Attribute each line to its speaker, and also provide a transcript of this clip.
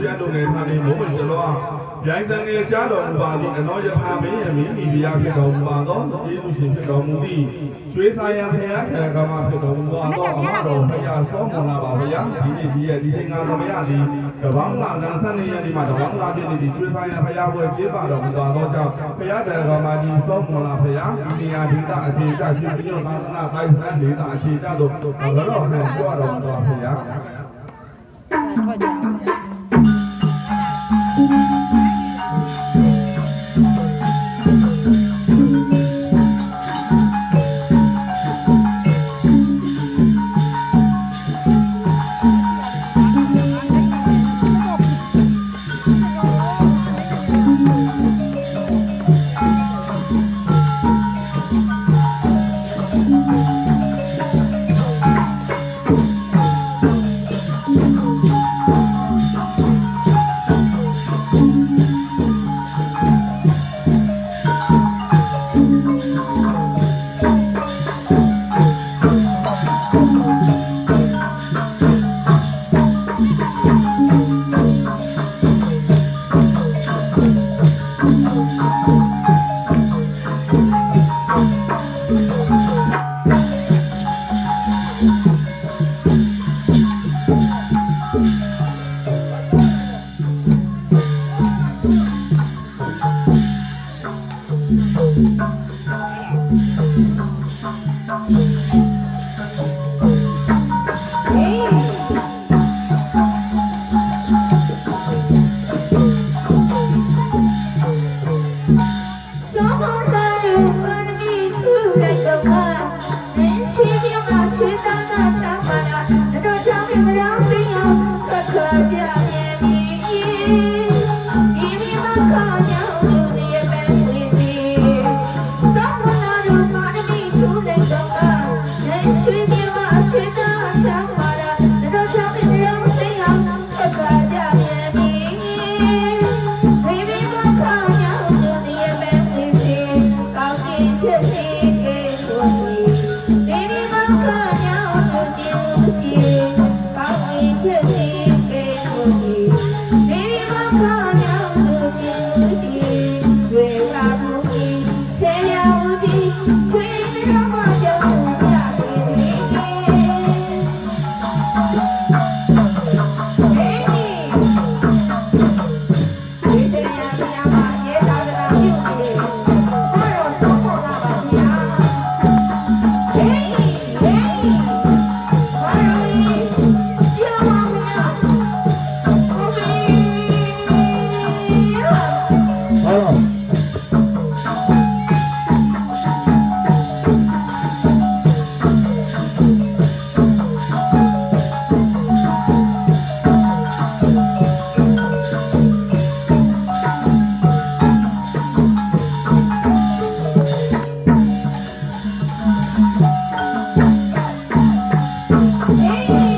Speaker 1: ရှက်တို့ငယ်ခါနေမိုးဝင်တလောရိုင်းတန်ငယ်ရှားတော်မူပါသည်အနောယထာမင်းယမင်းဒီဗျာဖြစ်တော်မူပါသောကျေးဇူးရှင်ဖြစ်တော်မူသည့်ရွှေစာယံဖရာထေကမဖြစ်တော်မူသောအတော်ဖရာဆောမွန်လာပါဗျာဒီနေ့ဒီရဲ့ဒီချိန်ကတော်ရသည်တပေါင်းလာနန်းဆက်နေရဒီမှာတပေါင်းလာဖြစ်နေဒီရွှေစာယံဖရာဘွယ်ကျေးပါတော်မူသောကြောင့်ဖရာထေကမကြီးဆောမွန်လာဖရာဒီနေရာဒေသအခြေချရှင်ပြည့်သာသနာတိုင်းဆန်းဒေသအခြေချတို့ဘယ်တော့မှကြွတော်မူပါဖရာ
Speaker 2: ထွက်ကြ
Speaker 3: ဆော
Speaker 1: Thank you. Thank
Speaker 3: you.